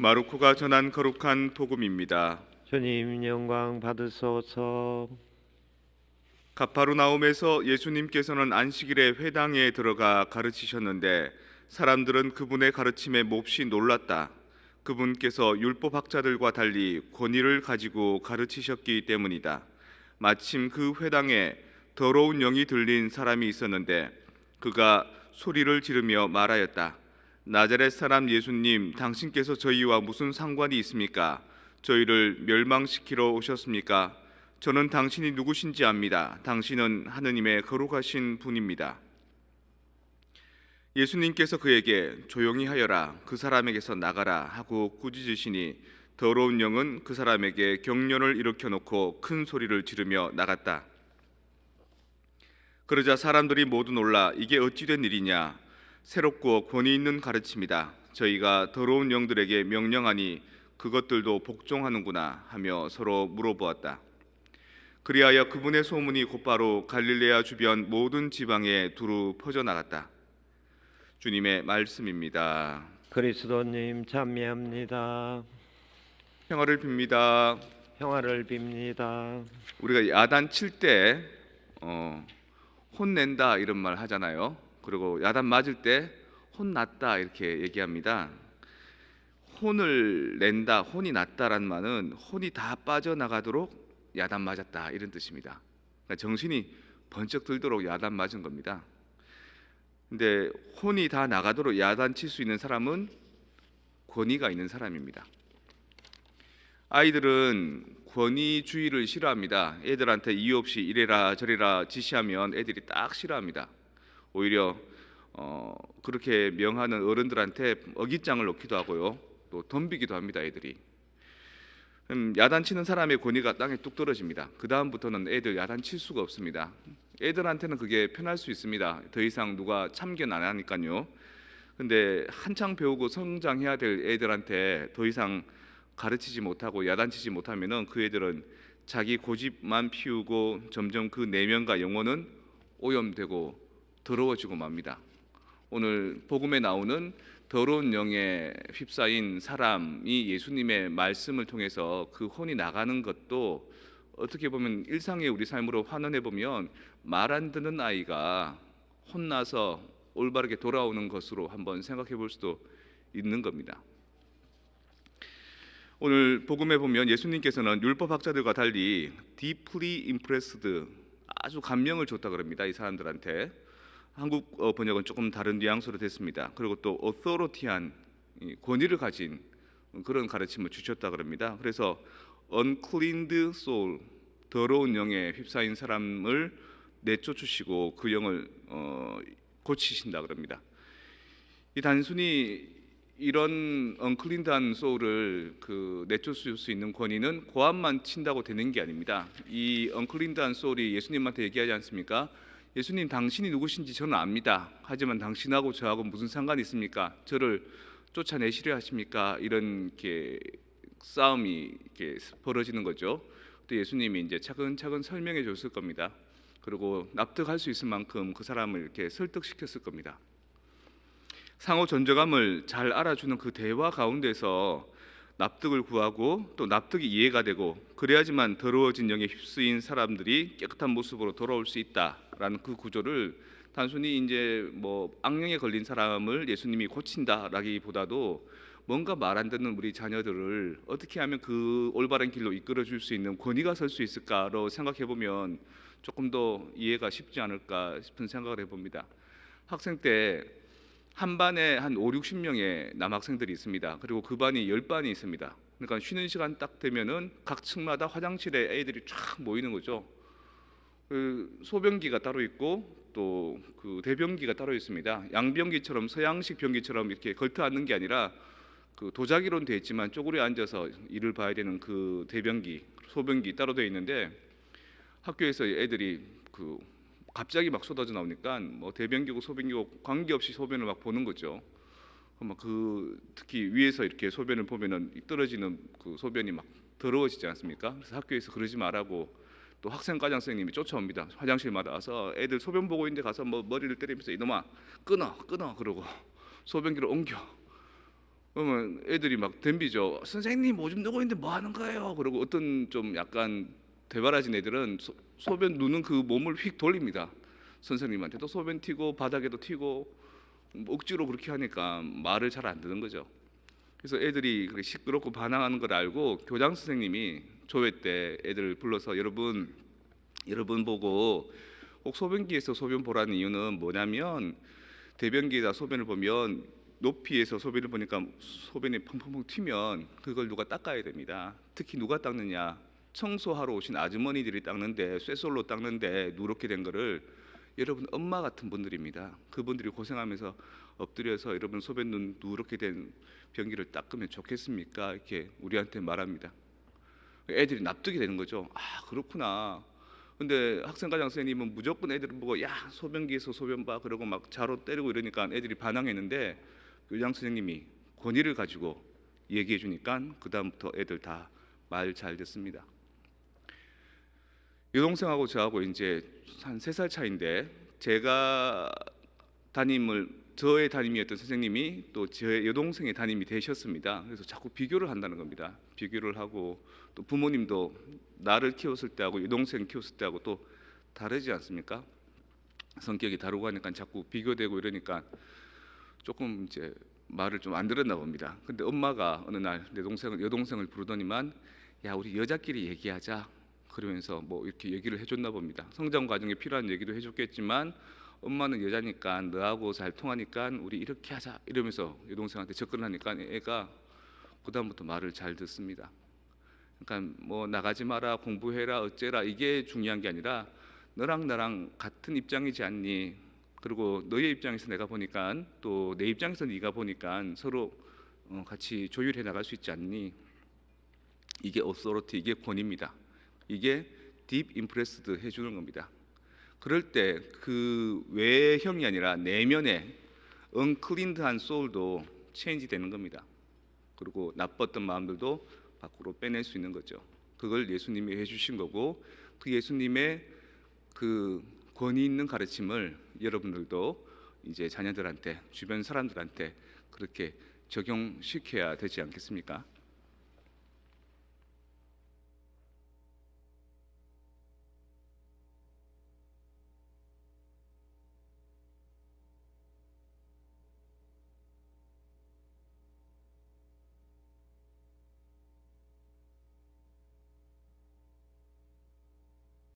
마루코가 전한 거룩한 복음입니다. 주님 영광 받으소서. 가파르나움에서 예수님께서는 안식일에 회당에 들어가 가르치셨는데 사람들은 그분의 가르침에 몹시 놀랐다. 그분께서 율법 학자들과 달리 권위를 가지고 가르치셨기 때문이다. 마침 그 회당에 더러운 영이 들린 사람이 있었는데 그가 소리를 지르며 말하였다. 나자렛 사람 예수님, 당신께서 저희와 무슨 상관이 있습니까? 저희를 멸망시키러 오셨습니까? 저는 당신이 누구신지 압니다. 당신은 하느님의 거룩하신 분입니다. 예수님께서 그에게 조용히 하여라 그 사람에게서 나가라 하고 꾸짖으시니 더러운 영은 그 사람에게 경련을 일으켜 놓고 큰 소리를 지르며 나갔다. 그러자 사람들이 모두 놀라 이게 어찌 된 일이냐 새롭고 권위 있는 가르침이다. 저희가 더러운 영들에게 명령하니 그것들도 복종하는구나 하며 서로 물어보았다. 그리하여 그분의 소문이 곧바로 갈릴레아 주변 모든 지방에 두루 퍼져 나갔다. 주님의 말씀입니다. 그리스도님 찬미합니다. 평화를 빕니다. 평화를 빕니다. 우리가 야단 칠때 어, 혼낸다 이런 말 하잖아요. 그리고 야단 맞을 때 혼났다 이렇게 얘기합니다. 혼을 낸다, 혼이 났다라는 말은 혼이 다 빠져나가도록 야단 맞았다 이런 뜻입니다. 그러니까 정신이 번쩍 들도록 야단 맞은 겁니다. 근데 혼이 다 나가도록 야단 칠 수 있는 사람은 권위가 있는 사람입니다. 아이들은 권위주의를 싫어합니다. 애들한테 이유 없이 이래라 저래라 지시하면 애들이 딱 싫어합니다. 오히려 어, 그렇게 명하는 어른들한테 어깃장을 놓기도 하고요. 또 덤비기도 합니다. 애들이. 음, 야단치는 사람의 권위가 땅에 뚝 떨어집니다. 그 다음부터는 애들 야단칠 수가 없습니다. 애들한테는 그게 편할 수 있습니다. 더 이상 누가 참견 안 하니까요. 근데 한창 배우고 성장해야 될 애들한테 더 이상 가르치지 못하고 야단치지 못하면은 그 애들은 자기 고집만 피우고 점점 그 내면과 영혼은 오염되고 더러워지고 맙니다. 오늘 복음에 나오는 더러운 영에 휩싸인 사람이 예수님의 말씀을 통해서 그 혼이 나가는 것도 어떻게 보면 일상의 우리 삶으로 환원해 보면 말 안 듣는 아이가 혼나서 올바르게 돌아오는 것으로 한번 생각해 볼 수도 있는 겁니다. 오늘 복음에 보면 예수님께서는 율법 학자들과 달리 deeply impressed 아주 감명을 줬다 그럽니다. 이 사람들한테 한국 어, 번역은 조금 다른 뉘앙스로 됐습니다. 그리고 또 authority한 이 권위를 가진 그런 가르침을 주셨다 그럽니다. 그래서 uncleaned soul 더러운 영에 휩싸인 사람을 내쫓으시고 그 영을 어, 고치신다 그럽니다. 이 단순히 이런 언클린드한 소울을 그 내쫓을 수 있는 권위는 고함만 친다고 되는 게 아닙니다. 이 언클린드한 소울이 예수님한테 얘기하지 않습니까? 예수님 당신이 누구신지 저는 압니다. 하지만 당신하고 저하고 무슨 상관이 있습니까? 저를 쫓아내시려 하십니까? 이런 게 싸움이 이렇게 벌어지는 거죠. 또 예수님이 이제 차근차근 설명해 줬을 겁니다. 그리고 납득할 수 있을 만큼 그 사람을 이렇게 설득시켰을 겁니다. 상호 존재감을 잘 알아주는 그 대화 가운데서 납득을 구하고 또 납득이 이해가 되고 그래야지만 더러워진 영에 휩쓰인 사람들이 깨끗한 모습으로 돌아올 수 있다 라는 그 구조를 단순히 이제 뭐 악령에 걸린 사람을 예수님이 고친다라기보다도 뭔가 말 안 듣는 우리 자녀들을 어떻게 하면 그 올바른 길로 이끌어 줄 수 있는 권위가 설 수 있을까로 생각해 보면 조금 더 이해가 쉽지 않을까 싶은 생각을 해 봅니다. 학생 때 한 반에 한 5, 60명의 남학생들이 있습니다. 그리고 그 반이 10반이 있습니다. 그러니까 쉬는 시간 딱 되면은 각 층마다 화장실에 애들이 쫙 모이는 거죠. 그 소변기가 따로 있고 또 그 대변기가 따로 있습니다. 양변기처럼 서양식 변기처럼 이렇게 걸터 앉는 게 아니라 그 도자기로는 돼 있지만 쪼그려 앉아서 일을 봐야 되는 그 대변기, 소변기 따로 되어 있는데 학교에서 애들이 그 갑자기 막 쏟아져 나오니까 뭐 대변기고 소변기고 관계없이 소변을 막 보는 거죠. 막그 특히 위에서 이렇게 소변을 보면은 이 떨어지는 그 소변이 막 더러워지지 않습니까? 그래서 학교에서 그러지 말라고 또 학생 과장 선생님이 쫓아옵니다. 화장실마다 와서 애들 소변 보고 있는데 가서 뭐 머리를 때리면서 이놈아 끊어 끊어 그러고 소변기를 옮겨 그러면 애들이 막 덤비죠. 선생님 오줌 누고 있는데 뭐 하는 거예요? 그리고 어떤 좀 약간 대바라진 애들은 소, 소변 누는 그 몸을 휙 돌립니다. 선생님한테도 소변 튀고 바닥에도 튀고 뭐 억지로 그렇게 하니까 말을 잘 안 듣는 거죠. 그래서 애들이 시끄럽고 반항하는 걸 알고 교장 선생님이 조회 때 애들 불러서 여러분 여러분 보고 꼭 소변기에서 소변 보라는 이유는 뭐냐면 대변기에다 소변을 보면 높이에서 소변을 보니까 소변이 펑펑펑 튀면 그걸 누가 닦아야 됩니다. 특히 누가 닦느냐? 청소하러 오신 아주머니들이 닦는데 쇠솔로 닦는데 누렇게 된 거를 여러분 엄마 같은 분들입니다. 그분들이 고생하면서 엎드려서 여러분 소변 눈 누렇게 된 변기를 닦으면 좋겠습니까? 이렇게 우리한테 말합니다. 애들이 납득이 되는 거죠. 아 그렇구나. 근데 학생과장 선생님은 무조건 애들을 보고 야 소변기에서 소변 봐 그러고 막 자로 때리고 이러니까 애들이 반항했는데 교장 선생님이 권위를 가지고 얘기해 주니까 그 다음부터 애들 다 말 잘 듣습니다. 여동생하고 저하고 이제 한 세 살 차인데 제가 담임을 저의 담임이었던 선생님이 또 제 여동생의 담임이 되셨습니다. 그래서 자꾸 비교를 한다는 겁니다. 비교를 하고 또 부모님도 나를 키웠을 때하고 여동생 키웠을 때하고 또 다르지 않습니까? 성격이 다르고 하니까 자꾸 비교되고 이러니까 조금 이제 말을 좀 안 들었나 봅니다. 근데 엄마가 어느 날 내 동생을 여동생을 부르더니만 야 우리 여자끼리 얘기하자 그러면서 뭐 이렇게 얘기를 해줬나 봅니다. 성장 과정에 필요한 얘기도 해줬겠지만 엄마는 여자니까 너하고 잘 통하니까 우리 이렇게 하자 이러면서 여동생한테 접근하니까 애가 그다음부터 말을 잘 듣습니다. 그러니까 뭐 나가지 마라 공부해라 어째라 이게 중요한 게 아니라 너랑 나랑 같은 입장이지 않니 그리고 너의 입장에서 내가 보니까 또 내 입장에서 네가 보니까 서로 어, 같이 조율해 나갈 수 있지 않니 이게 어소로티 이게 권위입니다 이게 딥 임프레스드 해주는 겁니다 그럴 때 그 외형이 아니라 내면의 언클린드한 소울도 체인지 되는 겁니다 그리고 나빴던 마음들도 밖으로 빼낼 수 있는 거죠. 그걸 예수님이 해주신 거고 그 예수님의 그 권위 있는 가르침을 여러분들도 이제 자녀들한테 주변 사람들한테 그렇게 적용시켜야 되지 않겠습니까?